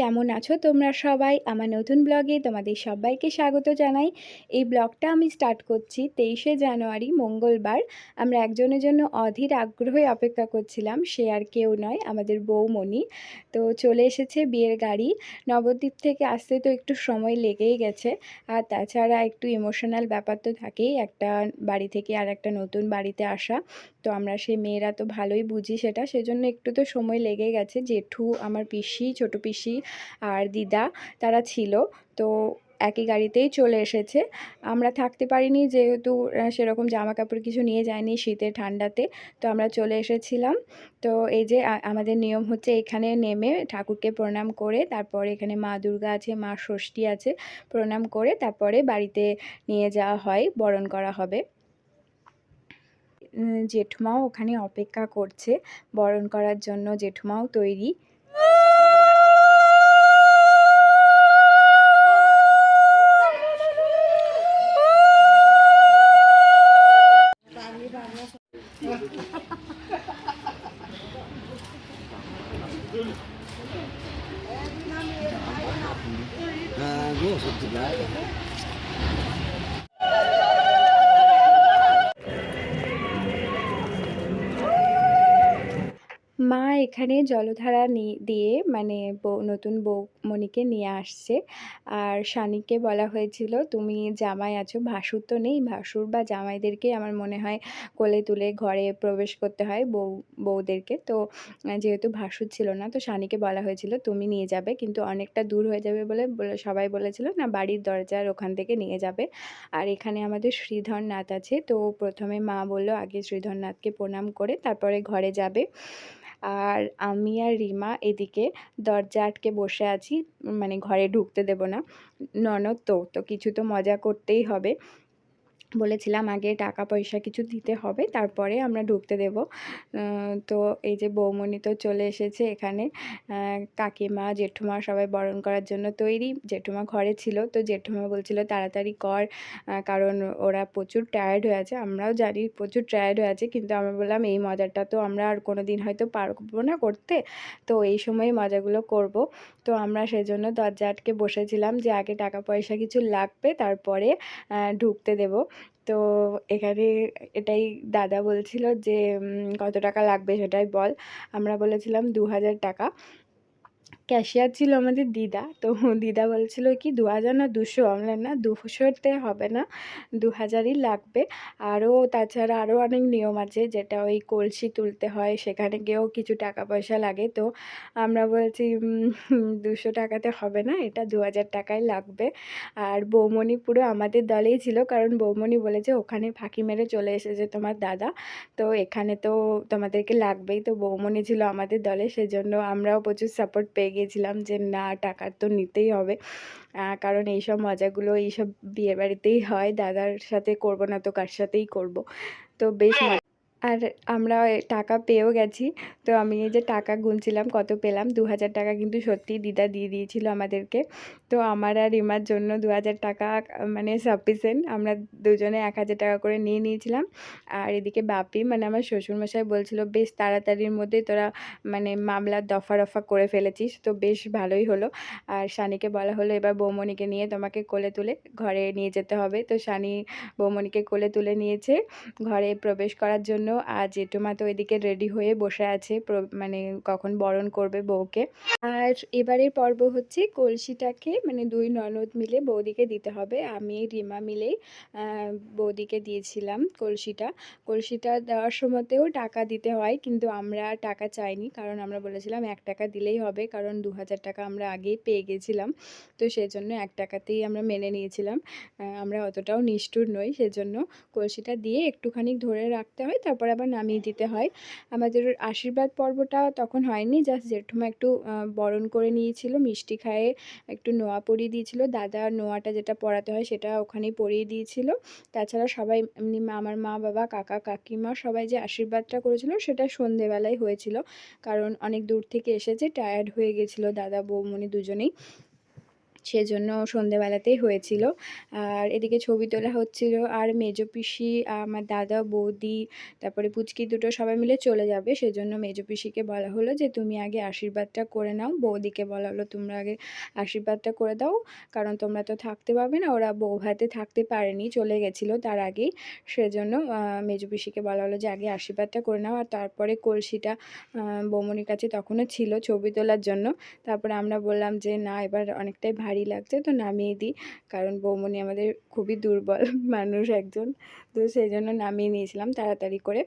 কেমন আছো? তোমরা সবাই আমার নতুন ব্লগে তোমাদের সবাইকে স্বাগত জানাই। এই ব্লগটা আমি স্টার্ট করছি তেইশে জানুয়ারি, মঙ্গলবার। আমরা একজনের জন্য অধীর আগ্রহে অপেক্ষা করছিলাম, সে আর কেউ নয়, আমাদের বৌমণি। তো চলে এসেছে বিয়ের গাড়ি। নবদ্বীপ থেকে আসতে তো একটু সময় লেগেই গেছে। আর তাছাড়া একটু ইমোশনাল ব্যাপার তো থাকেই, একটা বাড়ি থেকে আর একটা নতুন বাড়িতে আসা। তো আমরা সেই মেয়েরা তো ভালোই বুঝি সেটা, সেজন্য একটু তো সময় লেগে গেছে। জেঠু, আমার পিসি, ছোট পিসি আর দিদা, তারা ছিল। তো একই গাড়িতেই চলে এসেছে। আমরা থাকতে পারিনি যেহেতু সেরকম জামা কাপড় কিছু নিয়ে যায়নি শীতে ঠান্ডাতে। তো আমরা চলে এসেছিলাম। তো এই যে আমাদের নিয়ম হচ্ছে এখানে নেমে ঠাকুরকে প্রণাম করে, তারপরে এখানে মা দুর্গা আছে, মা ষষ্ঠী আছে, প্রণাম করে তারপরে বাড়িতে নিয়ে যাওয়া হয়, বরণ করা হবে। জেঠুমাও ওখানে অপেক্ষা করছে বরণ করার জন্য। জেঠুমাও তৈরি। এখানে জলধারা দিয়ে মানে বউ নতুন বৌমণিকে নিয়ে আসছে। আর শানিকে বলা হয়েছিল, তুমি জামাই আছো, ভাসুর তো নেই। ভাসুর বা জামাইদেরকে আমার মনে হয় কোলে তুলে ঘরে প্রবেশ করতে হয় বউ বউদেরকে। তো যেহেতু ভাসুর ছিল না, তো শানিকে বলা হয়েছিল, তুমি নিয়ে যাবে। কিন্তু অনেকটা দূর হয়ে যাবে বলে বলে, সবাই বলেছিল, না, বাড়ির দরজার ওখান থেকে নিয়ে যাবে। আর এখানে আমাদের শ্রীধর নাথ আছে। তো প্রথমে মা বলল, আগে শ্রীধর নাথকে প্রণাম করে, তারপরে ঘরে যাবে। আর আমি আর রিমা এদিকে দরজা আটকে বসে আছি মানে ঘরে ঢুকতে দেব না। ননদ তো তো কিছু তো মজা করতেই হবে। বলেছিলাম আগে টাকা পয়সা কিছু দিতে হবে, তারপরে আমরা ঢুকতে দেব। তো এই যে বৌমণি তো চলে এসেছে এখানে। কাকিমা, জেঠুমা সবাই বরণ করার জন্য তৈরি। জেঠুমা ঘরে ছিল, তো জেঠুমা বলছিল, তাড়াতাড়ি কর। কারণ ওরা প্রচুর টায়ার্ড হয়ে আছে। আমরাও জানি প্রচুর টায়ার্ড হয়ে আছে, কিন্তু আমরা বললাম, এই মজাটা তো আমরা আর কোনো দিন হয়তো পারব না করতে। তো এই সময় মজাগুলো করব। তো আমরা সেজন্য দরজা আটকে বসেছিলাম যে আগে টাকা পয়সা কিছু লাগবে, তারপরে ঢুকতে দেব। তো এখানে এটাই দাদা বলছিল যে কত টাকা লাগবে সেটাই বল। আমরা বলেছিলাম দু হাজার টাকা। ক্যাশিয়ার ছিল আমাদের দিদা। তো দিদা বলছিল কি, দু হাজার না দুশো, আমরা না দুশোতে হবে না, দু হাজারই লাগবে। আরও তাছাড়া আরও অনেক নিয়ম আছে, যেটা ওই কলসি তুলতে হয়, সেখানে গিয়েও কিছু টাকা পয়সা লাগে। তো আমরা বলছি দুশো টাকাতে হবে না, এটা দু হাজার টাকাই লাগবে। আর বৌমণি পুরো আমাদের দলেই ছিল, কারণ বৌমণি বলেছে, ওখানে ফাঁকি মেরে চলে এসেছে তোমার দাদা, তো এখানে তো তোমাদেরকে লাগবেই। তো বৌমণি ছিল আমাদের দলে, সেজন্য আমরাও প্রচুর সাপোর্ট পেয়ে গিয়েছিলাম যে না টাকার তো নিতেই হবে। কারণ এইসব মজাগুলো এইসব বিয়ে বাড়িতেই হয়। দাদার সাথে করব না তো কার সাথেই করব? তো বেশ মজা আর আমরা টাকা পেয়েও গেছি। তো আমি এই যে টাকা গুনছিলাম, কত পেলাম? দু হাজার টাকা কিন্তু সত্যি দিদা দিয়ে দিয়েছিল আমাদেরকে। তো আমার আর রিমার জন্য দু হাজার টাকা মানে সাফিসিয়েন্ট আমরা দুজনে এক হাজার টাকা করে নিয়ে নিয়েছিলাম। আর এদিকে বাপি মানে আমার শ্বশুরমশাই বলছিল, বেশ তাড়াতাড়ির মধ্যেই তোরা মানে মামলার দফা রফা করে ফেলেছিস। তো বেশ ভালোই হলো। আর শানিকে বলা হলো, এবার বৌমণিকে নিয়ে তোমাকে কোলে তুলে ঘরে নিয়ে যেতে হবে। তো শানি বৌমণিকে কোলে তুলে নিয়েছে। ঘরে প্রবেশ করার জন্য আর জেঠুমা তো এদিকে রেডি হয়ে বসে আছে মানে কখন বরণ করবে বউকে। আর এবারের পর্ব হচ্ছে কলসিটাকে মানে দুই ননদ মিলে বৌদিকে দিতে হবে। আমি, রিমা মিলেই বৌদিকে দিয়েছিলাম কলসিটা। কলসিটা দেওয়ার সময়তেও টাকা দিতে হয় কিন্তু আমরা টাকা চাইনি। কারণ আমরা বলেছিলাম এক টাকা দিলেই হবে কারণ দু হাজার টাকা আমরা আগেই পেয়ে গেছিলাম। তো সেজন্য এক টাকাতেই আমরা মেনে নিয়েছিলাম। আমরা অতটাও নিষ্ঠুর নই। সেজন্য কলসিটা দিয়ে একটুখানি ধরে রাখতে হয়। তারপর আবার নামিয়ে দিতে হয়। আমাদের আশীর্বাদ পর্বটা তখন হয়নি জাস্ট জেঠুমা একটু বরণ করে নিয়েছিল, মিষ্টি খায়ে একটু নোয়া পরিয়ে দিয়েছিল। দাদা নোয়াটা যেটা পরাতে হয় সেটা ওখানেই পরিয়ে দিয়েছিল। তাছাড়া সবাই এমনি আমার মা, বাবা, কাকা, কাকিমা সবাই যে আশীর্বাদটা করেছিল সেটা সন্ধেবেলায় হয়েছিল। কারণ অনেক দূর থেকে এসেছে টায়ার্ড হয়ে গেছিল দাদা বৌমনি দুজনেই। সেজন্য সন্ধেবেলাতেই হয়েছিল। আর এদিকে ছবি তোলা হচ্ছিল আর মেজো পিসি, আমার দাদা, বৌদি, তারপরে পুচকি দুটো সবাই মিলে চলে যাবে। সেজন্য মেজো পিসিকে বলা হলো যে, "তুমি আগে আশীর্বাদটা করে নাও।" বৌদিকে বলা হলো, "তোমরা আগে আশীর্বাদটা করে দাও। কারণ তোমরা তো থাকতে পারবে না।" ওরা বৌভাতে থাকতে পারেনি, চলে গেছিল তার আগেই। সেজন্য মেজো পিসিকে বলা হলো যে, "আগে আশীর্বাদটা করে নাও।" আর তারপরে কলসিটা বৌমনির কাছে তখনও ছিল ছবি তোলার জন্য। তারপরে আমরা বললাম যে, "না, এবার অনেকটাই ভারী লাগছে, তো নামিয়ে দিই।" কারণ বৌমনি আমাদের খুবই দুর্বল মানুষ একজন। তো সেই জন্য নামিয়ে নিয়েছিলাম তাড়াতাড়ি করে।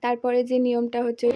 তারপরে যে নিয়মটা হচ্ছে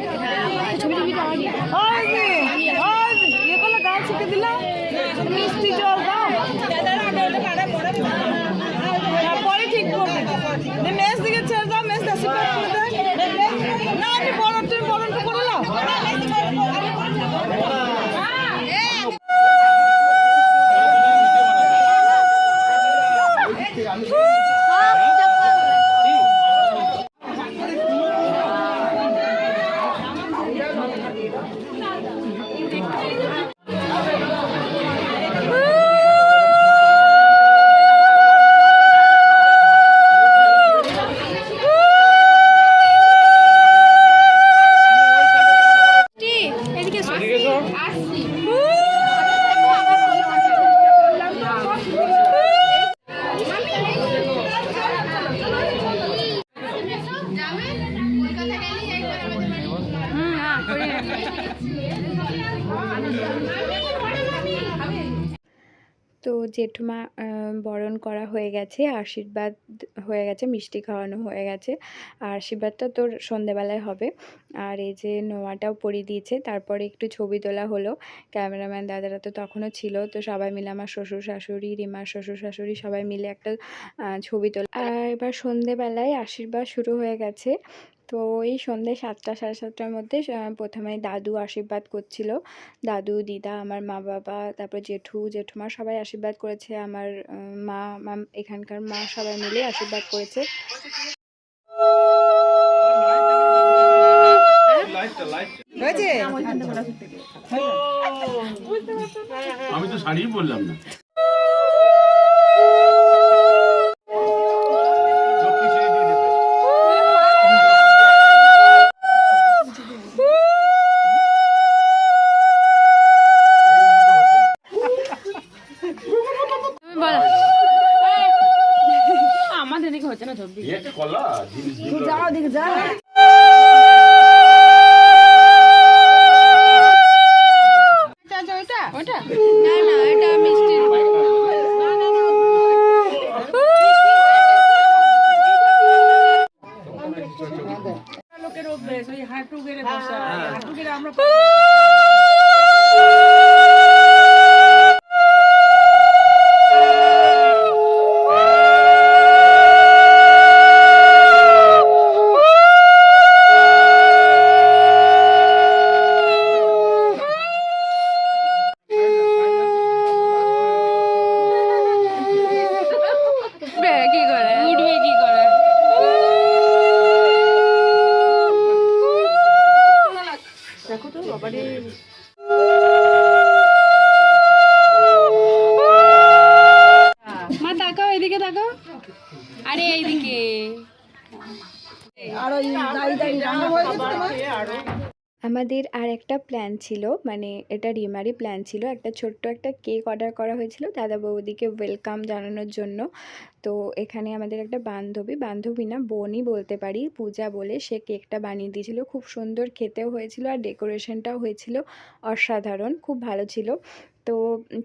জেঠুমা বরণ করা হয়ে গেছে, আশীর্বাদ হয়ে গেছে, মিষ্টি খাওয়ানো হয়ে গেছে। আর আশীর্বাদটা তোর সন্ধেবেলায় হবে। আর এই যে নোয়াটাও পরিয়ে দিয়েছে। তারপরে একটু ছবি তোলা হলো। ক্যামেরাম্যান দাদারা তো তখনও ছিল। তো সবাই মিলে আমার শ্বশুর-শাশুড়ি, রিমার শ্বশুর-শাশুড়ি সবাই মিলে একটা ছবি তোলা আর এবার সন্ধেবেলায় আশীর্বাদ শুরু হয়ে গেছে। তো এই সন্ধ্যে ৭টা ৭:৩০টার মধ্যে আ ১ম এ দাদু আশীর্বাদ করছিল। দাদু, দিদা, আমার মা-বাবা, তারপর জেঠু, জেঠুমা সবাই আশীর্বাদ করেছে। আমার মা, এখানকার মা সবাই মিলে আশীর্বাদ করেছে। আমি তো শাড়িই বললাম না একটা কলা যাও দিকে যা। মা তাকাও এদিকে তাকাও। আরে এইদিকে। আর দাঁড়িয়ে দাঁড়িয়ে আমাদের আর একটা প্ল্যান ছিল মানে এটা রিমারি প্ল্যান ছিল, একটা ছোট্ট একটা কেক অর্ডার করা হয়েছিল দাদা বৌদিকে ওয়েলকাম জানানোর জন্য। তো এখানে আমাদের একটা বান্ধবী বান্ধবী না বোনই বলতে পারি, পূজা বলে, সে কেকটা বানিয়ে দিয়েছিল। খুব সুন্দর খেতেও হয়েছিল আর ডেকোরেশনটাও হয়েছিল অসাধারণ, খুব ভালো ছিল। তো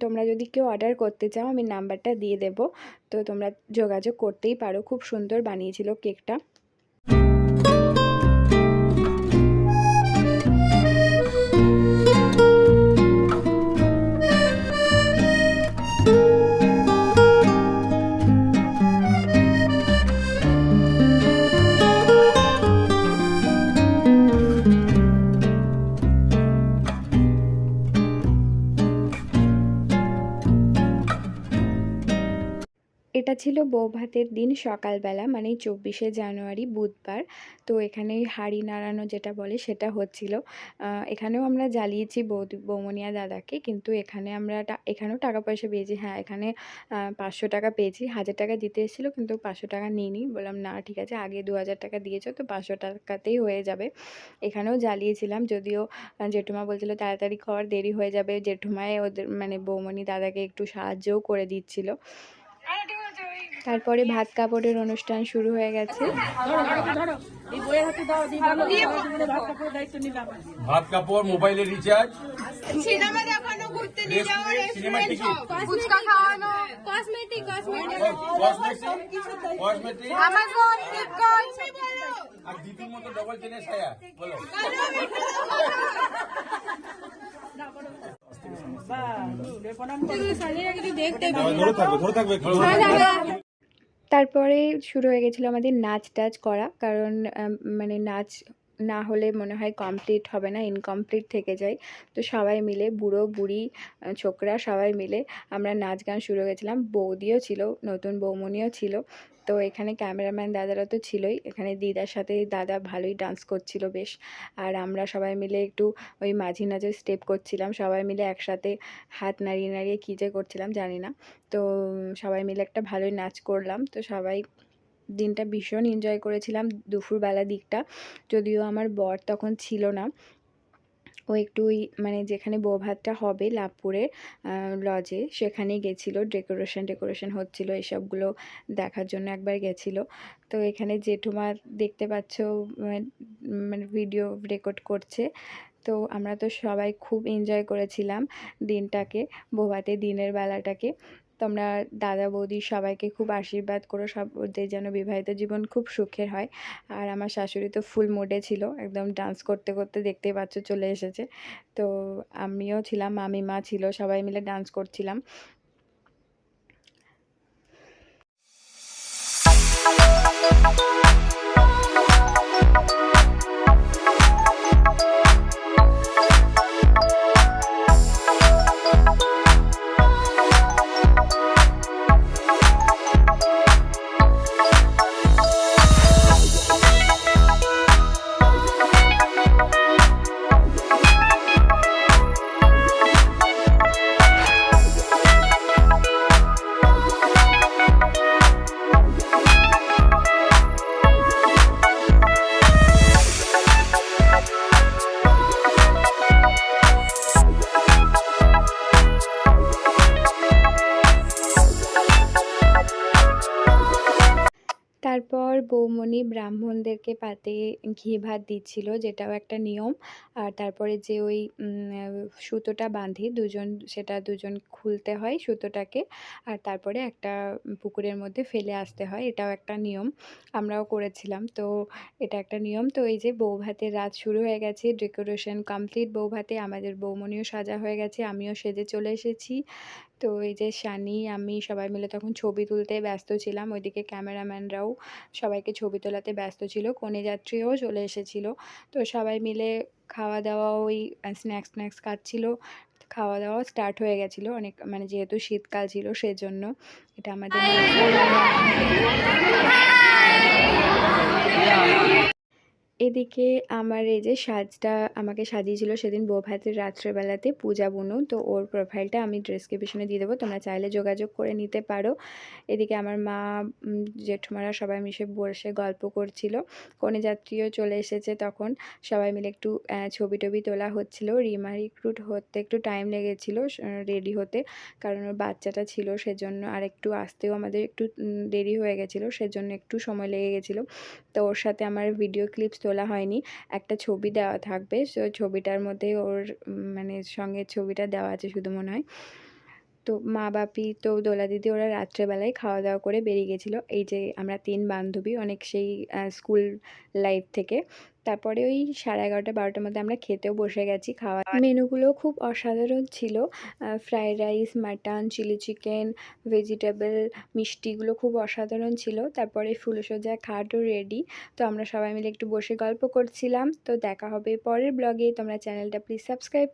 তোমরা যদি কেউ অর্ডার করতে চাও, আমি নাম্বারটা দিয়ে দেবো। তো তোমরা যোগাযোগ করতেই পারো, খুব সুন্দর বানিয়েছিল কেকটা ছিল বৌভাতের দিন সকালবেলা মানে চব্বিশে জানুয়ারি বুধবার। তো এখানে হাঁড়ি নাড়ানো যেটা বলে সেটা হচ্ছিল। এখানেও আমরা জ্বালিয়েছি বৌমনিয়া দাদাকে, কিন্তু এখানে আমরা এখানেও টাকা পয়সা পেয়েছি। হ্যাঁ এখানে পাঁচশো টাকা পেয়েছি। হাজার টাকা দিতে এসেছিল, কিন্তু পাঁচশো টাকা নিইনি। বললাম, না, ঠিক আছে, আগে দু হাজার টাকা দিয়েছ, তো পাঁচশো টাকাতেই হয়ে যাবে। এখানেও জ্বালিয়েছিলাম, যদিও জেঠুমা বলছিল, তাড়াতাড়ি কর, দেরি হয়ে যাবে। জেঠুমায় ওদের মানে বৌমনি দাদাকে একটু সাহায্যও করে দিচ্ছিল। তারপরে ভাত কাপড়ের অনুষ্ঠান শুরু হয়ে গেছে। ভাত কাপড় মোবাইলের রিচার্জ সিনেমা দেখানো ঘুরতে নিয়ে যাওয়া সিনেমার ফুচকা খাওয়ানো। Cosmetic cosmetic cosmetic Amazon Flipkart আর দিদির মতো ডবল চেনের ছায়া বলো। তারপরে শুরু হয়ে গেছিল আমাদের নাচ টাচ করা। কারণ মানে নাচ না হলে মনে হয় কমপ্লিট হবে না ইনকমপ্লিট থেকে যায়। তো সবাই মিলে, বুড়ো, বুড়ি ছোকরা সবাই মিলে আমরা নাচ গান শুরু করেছিলাম। বৌদিও ছিল, নতুন বৌমনিও ছিল। তো এখানে ক্যামেরাম্যান দাদারা তো ছিলই। এখানে দিদার সাথে দাদা ভালোই ডান্স করছিল বেশ। আর আমরা সবাই মিলে একটু ওই মাঝি নাচের স্টেপ করছিলাম। সবাই মিলে একসাথে হাত নাড়িয়ে নাড়িয়ে কী যে করছিলাম জানি না। তো সবাই মিলে একটা ভালোই নাচ করলাম। তো সবাই দিনটা ভীষণ এনজয় করেছিলাম দুপুরবেলা দিকটা। যদিও আমার বর তখন ছিল না। ও একটু ওই মানে যেখানে বৌভাতটা হবে লাভপুরে লজে সেখানে গেছিল। ডেকোরেশন ডেকোরেশন হচ্ছিল, এসবগুলো দেখার জন্য একবার গেছিল। তো এখানে জেঠুমা দেখতে পাচ্ছ মানে ভিডিও রেকর্ড করছে। তো আমরা তো সবাই খুব এনজয় করেছিলাম দিনটাকে, বৌভাতে দিনের বেলাটাকে। তোমরা দাদা, বৌদি সবাইকে খুব আশীর্বাদ করো। সব ওদের যেন বিবাহিত জীবন খুব সুখের হয়। আর আমার শাশুড়ি তো ফুল মোডে ছিল। একদম ডান্স করতে করতে দেখতেই পাচ্ছ চলে এসেছে। তো আমিও ছিলাম মামি মা ছিল, সবাই মিলে ডান্স করছিলাম। তারপর ব্রাহ্মণদেরকে পাতে ঘি ভাত দিচ্ছিল, যেটাও একটা নিয়ম। আর তারপরে যে ওই সুতোটা বাঁধে, দুজন, সেটা দুজন খুলতে হয় সুতোটাকে। আর তারপরে একটা পুকুরের মধ্যে ফেলে আসতে হয়, এটাও একটা নিয়ম। আমরাও করেছিলাম, তো এটা একটা নিয়ম। তো এই যে বউ ভাতের রাত শুরু হয়ে গেছে, ডেকোরেশন কমপ্লিট, বউ ভাতে আমাদের বৌমণিও সাজা হয়ে গেছে, আমিও সেজে চলে এসেছি। তো এই যে শানি আমি সবাই মিলে তখন ছবি তুলতে ব্যস্ত ছিলাম। ওইদিকে ক্যামেরাম্যানরাও সবাইকে ছবি তোলাতে ব্যস্ত ছিল কনে যাত্রীও চলে এসেছিল। তো সবাই মিলে খাওয়া দাওয়া ওই স্ন্যাক্স স্ন্যাক্স খাচ্ছিল। খাওয়া দাওয়া স্টার্ট হয়ে গেছিল। অনেক মানে যেহেতু শীতকাল ছিল সেজন্য এটা আমাদের এদিকে আমার এই যে সাজটা আমাকে সাজিয়েছিল সেদিন বৌভাতের রাত্রেবেলাতে পূজা বুনু, তো ওর প্রোফাইলটা আমি ডেসক্রিপশনে দিয়ে দেবো, তোমরা চাইলে যোগাযোগ করে নিতে পারো। এদিকে আমার মা জেঠুমারা সবাই মিশে বসে গল্প করছিল। কনে যাত্রীও চলে এসেছে তখন। সবাই মিলে একটু ছবি টবি তোলা হচ্ছিল। রিমা রিক্রুট হতে একটু টাইম লেগেছিলো রেডি হতে। কারণ ওর বাচ্চাটা ছিল, সেজন্য আর একটু আসতেও আমাদের একটু দেরি হয়ে গেছিল, সেজন্য একটু সময় লেগে গেছিল। তো ওর সাথে আমার ভিডিও ক্লিপস তোলা হয়নি। একটা ছবি দেওয়া থাকবে। সো ছবিটার মধ্যে ওর মানে সঙ্গে ছবিটা দেওয়া আছে শুধু মনে হয়। তো মা বাপি, তো দোলা দিদি ওরা রাত্রেবেলায় খাওয়া দাওয়া করে বেরিয়ে গেছিল। এই যে আমরা তিন বান্ধবী, অনেক সেই স্কুল লাইফ থেকে। তারপরে ওই সাড়ে এগারোটা, বারোটার মধ্যে আমরা খেতেও বসে গেছি খাওয়া। মেনুগুলো খুব অসাধারণ ছিল। Fried rice mutton chilli chicken vegetable মিষ্টিগুলো খুব অসাধারণ ছিল। তারপরে ফুলসজ্জা খাটও রেডি তো আমরা সবাই মিলে একটু বসে গল্প করছিলাম। তো দেখা হবে পরের ব্লগে তোমরা চ্যানেলটা প্লিজ সাবস্ক্রাইব